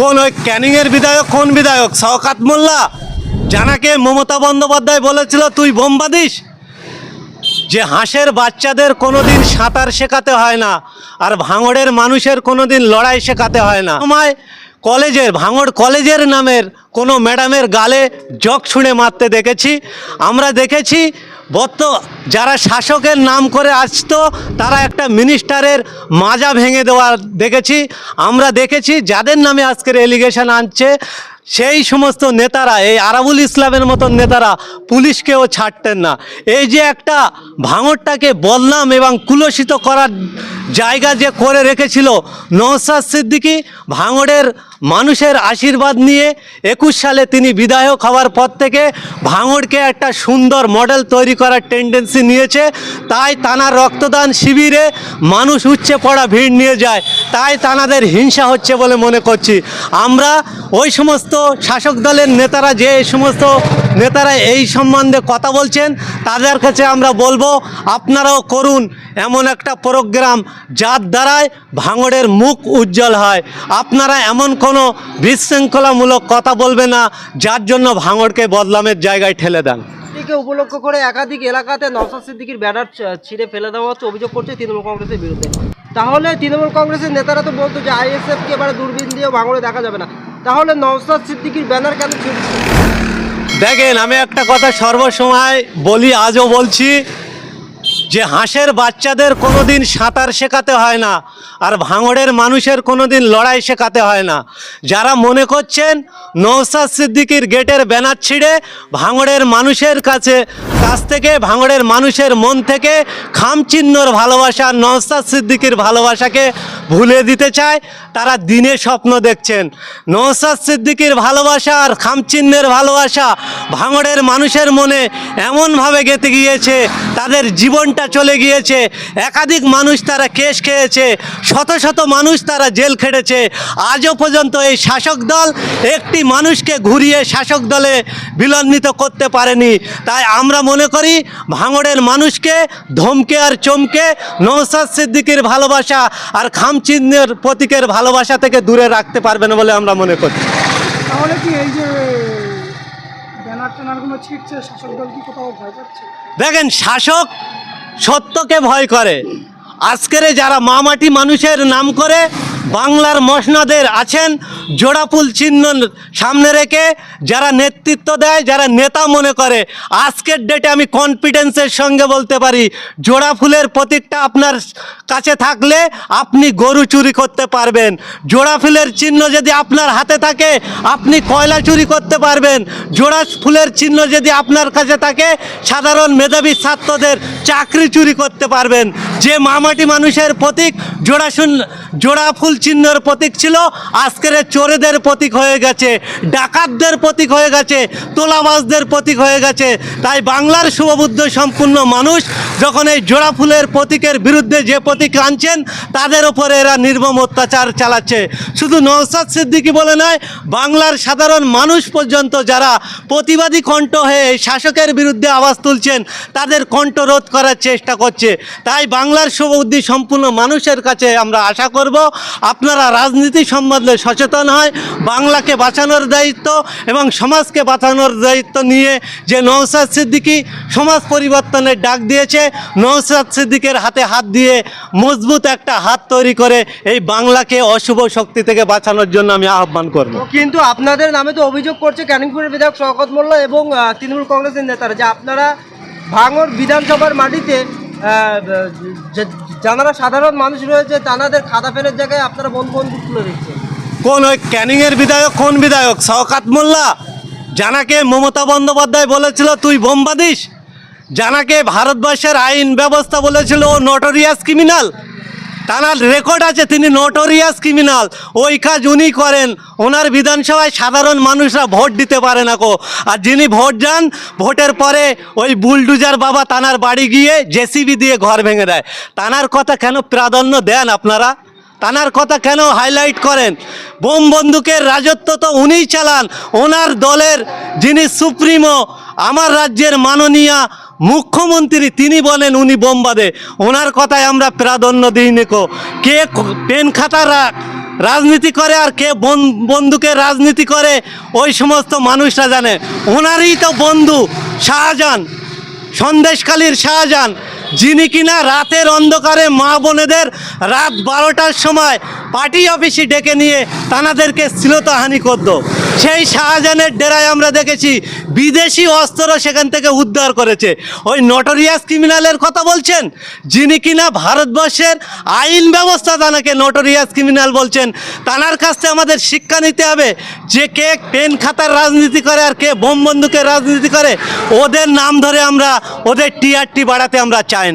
কোন ওই ক্যানিংয়ের বিধায়ক, কোন বিধায়ক? শওকাত মোল্লা, জানাকে মমতা বন্দ্যোপাধ্যায় বলেছিল, তুই বোম্বা দিস যে হাঁসের বাচ্চাদের কোনোদিন সাঁতার শেখাতে হয় না, আর ভাঙড়ের মানুষের কোনোদিন লড়াই শেখাতে হয় না। সময় কলেজের, ভাঙড় কলেজের নামের কোনো ম্যাডামের গালে জগ ছুঁড়ে মারতে দেখেছি। আমরা দেখেছি বর্ত যারা শাসকের নাম করে আসতো, তারা একটা মিনিস্টারের মাজা ভেঙে দেওয়া দেখেছি। আমরা দেখেছি যাদের নামে আজকের এলিগেশন আনছে, সেই সমস্ত নেতারা, এই আরাবুল ইসলামের মতন নেতারা পুলিশকেও ছাড়তেন না। এই যে একটা ভাঙরটাকে বদনাম এবং কুলসিত করার জায়গা যে করে রেখেছিল নওসাদ সিদ্দিকী ভাঙড়ের মানুষের আশীর্বাদ নিয়ে একুশ সালে তিনি বিধায়ক হওয়ার পর থেকে ভাঙড়কে একটা সুন্দর মডেল তৈরি করার টেন্ডেন্সি নিয়েছে। তাই তানার রক্তদান শিবিরে মানুষ উচ্চে পড়া ভিড় নিয়ে যায়। তাই তানাদের হিংসা হচ্ছে বলে মনে করছি। আমরা ওই সমস্ত শাসক দলের নেতারা যে এই সমস্ত নেতারা এই সম্বন্ধে কথা বলছেন, তাদের কাছে আমরা বলব, আপনারাও করুন। এমন একটা প্রোগ্রাম যার দ্বারায় ভাঙড়ের মুখ উজ্জ্বল হয়। আপনারা এমন কোনো বিশৃঙ্খলামূলক কথা বলবে না, যার জন্য ভাঙড়কে বদলামের জায়গায় ঠেলে দেন। এটিকে উপলক্ষ করে একাধিক এলাকাতে নওশাদ সিদ্দিকির ব্যানার ছিঁড়ে ফেলে দেওয়া হচ্ছে অভিযোগ করছে তৃণমূল কংগ্রেসের বিরুদ্ধে। তাহলে তৃণমূল কংগ্রেসের নেতারা তো বলতো যে আইএসএফ কে এবারে দূরবীন দিয়ে ভাঙড়ে দেখা যাবে না। তাহলে নওশাদ সিদ্দিকির ব্যানার কেন ছিঁড়ছে? দেখেন আমি একটা কথা সর্বসময় বলি আজও বলছি যে হাঁসের বাচ্চাদের কোনোদিন সাঁতার শেখাতে হয় না, আর ভাঙড়ের মানুষের কোনোদিন লড়াই শেখাতে হয় না। যারা মনে করছেন নৌসাদ সিদ্দিকির গেটের ব্যানার ছিঁড়ে ভাঙড়ের মানুষের কাছে, কাছ থেকে ভাঙড়ের মানুষের মন থেকে খামচিহ্নর ভালোবাসা নৌসাদ সিদ্দিকির ভালোবাসাকে ভুলে দিতে চায়, তারা দিনে স্বপ্ন দেখছেন। নৌসাদ সিদ্দিকির ভালোবাসা আর খামচিহ্নের ভালোবাসা ভাঙড়ের মানুষের মনে এমনভাবে গেঁথে গিয়েছে, তাদের জীবনটা চলে গিয়েছে। একাধিক মানুষ তারা কেস খেয়েছে, শত শত মানুষ তারা জেল খেটেছে। আজও পর্যন্ত এই শাসক দল একটি মানুষকে ঘুরিয়ে শাসক দলে বিলম্বিত করতে পারেনি। তাই আমরা মনে করি, ভাঙড়ের মানুষকে ধমকে আর চমকে নৌসাদ সিদ্দিকির ভালোবাসা আর খামচিহ্নের প্রতীকের ভালোবাসা থেকে দূরে রাখতে পারবে না বলে আমরা মনে করি তাহলে কি এই যে ব্যানার ট্যানারগুলো ছিটছে শাসক দল কি কোথাও ভয় পাচ্ছে? দেখেন শাসক সত্যকে ভয় করে। আজকের যারা মামাটি মানুষের নাম করে বাংলার মসনাদের আছেন জোড়াফুল চিহ্ন সামনে রেখে যারা নেতৃত্ব দেয়, যারা নেতা মনে করে, আজকের ডেটে আমি কনফিডেন্সের সঙ্গে বলতে পারি, জোড়া ফুলের প্রতীকটা আপনার কাছে থাকলে আপনি গরু চুরি করতে পারবেন। জোড়া ফুলের চিহ্ন যদি আপনার হাতে থাকে, আপনি কয়লা চুরি করতে পারবেন। জোড়া ফুলের চিহ্ন যদি আপনার কাছে থাকে, সাধারণ মেধাবী ছাত্রদের চাকরি চুরি করতে পারবেন। যে মামাটি মানুষের প্রতীক, জোড়া শুন, জোড়া ফুল চিহ্নের প্রতীক ছিল, আজকের চোরেদের প্রতীক হয়ে গেছে, ডাকাতদের প্রতীক হয়ে গেছে, তোলাবাজদের প্রতীক হয়ে গেছে। তাই বাংলার শুভবুদ্ধ সম্পূর্ণ মানুষ যখন এই জোড়া ফুলের প্রতীকের বিরুদ্ধে যে প্রতীক আনছেন, তাদের ওপরে এরা নির্মম অত্যাচার চালাচ্ছে। শুধু নওসাদ সিদ্দিকি বলে নয়, বাংলার সাধারণ মানুষ পর্যন্ত যারা প্রতিবাদী কণ্ঠ হয়ে শাসকের বিরুদ্ধে আওয়াজ তুলছেন, তাদের কণ্ঠ রোধ করার চেষ্টা করছে। তাই বাংলার শুভবুদ্ধি সম্পূর্ণ মানুষের কাছে আমরা আশা করব, আপনারা রাজনীতি সম্বন্ধে সচেতন হয়, বাংলাকে বাঁচানোর দায়িত্ব এবং সমাজকে বাঁচানোর দায়িত্ব নিয়ে যে নৌসাদ সিদ্দিকী সমাজ পরিবর্তনের ডাক দিয়েছে নৌসাদ সিদ্দিকের হাতে হাত দিয়ে মজবুত একটা হাত তৈরি করে এই বাংলাকে অশুভ শক্তি থেকে বাঁচানোর জন্য আমি আহ্বান করব। কিন্তু আপনাদের নামে তো অভিযোগ করছে ক্যানিংপুরের বিধায়ক শওকত মোল্লা এবং তৃণমূল কংগ্রেসের নেতারা যে আপনারা ভাঙড় বিধানসভার মাটিতে যারা সাধারণ মানুষ রয়েছে, তাদের খাতা ফেলের জায়গায় আপনারা বন বন্ধু তুলে দিচ্ছেন। কোন ওই ক্যানিংয়ের বিধায়ক, কোন বিধায়ক? শওকাত মোল্লা? জানাকে মমতা বন্দ্যোপাধ্যায় বলেছিল, তুই বোম্বা দিস জানাকে ভারতবর্ষের আইন ব্যবস্থা বলেছিল, ও নটোরিয়াস ক্রিমিনাল তার রেকর্ড আছে, তিনি নোটোরিয়াস ক্রিমিনাল ওই কাজ উনি করেন, ওনার বিধানসভায় সাধারণ মানুষরা ভোট দিতে পারে না কো। আর যিনি ভোট যান, ভোটের পরে ওই বুলডুজার বাবা তানার বাড়ি গিয়ে জেসিবি দিয়ে ঘর ভেঙে দেয়। তানার কথা কেন প্রাধান্য দেন আপনারা? তানার কথা কেন হাইলাইট করেন? বোম বন্দুকের রাজত্ব তো উনিই চালান। ওনার দলের যিনি সুপ্রিমো, আমার রাজ্যের মাননীয়া মুখ্যমন্ত্রী তিনি বলেন, উনি বোমবাদে ওনার কথায় আমরা প্রাধান্য দিই নিকো কে। পেন খাতা রাখ রাজনীতি করে আর কে বন- বন্দুকের রাজনীতি করে, ওই সমস্ত মানুষরা জানে। ওনারই তো বন্ধু শাহজাহান, সন্দেশখালীর শাহজাহান, যিনি কিনা রাতের অন্ধকারে মা বোনেদের রাত বারোটার সময় পার্টি অফিসে ডেকে নিয়ে তানাদেরকে শ্লীলতাহানি করতো। সেই শাহজাহানের ডেরায় আমরা দেখেছি বিদেশি অস্ত্র সেখান থেকে উদ্ধার করেছে। ওই নটোরিয়াস ক্রিমিনালের কথা বলছেন? যিনি কিনা ভারতবর্ষের আইন ব্যবস্থা তানাকে নটোরিয়াস ক্রিমিনাল বলছেন। তানার কাছ থেকে আমাদের শিক্ষা নিতে হবে যে কে পেন খাতার রাজনীতি করে আর কে বোম বন্দুকের রাজনীতি করে। ওদের নাম ধরে আমরা, ওদের টিআরটি বাড়াতে আমরা চাই না।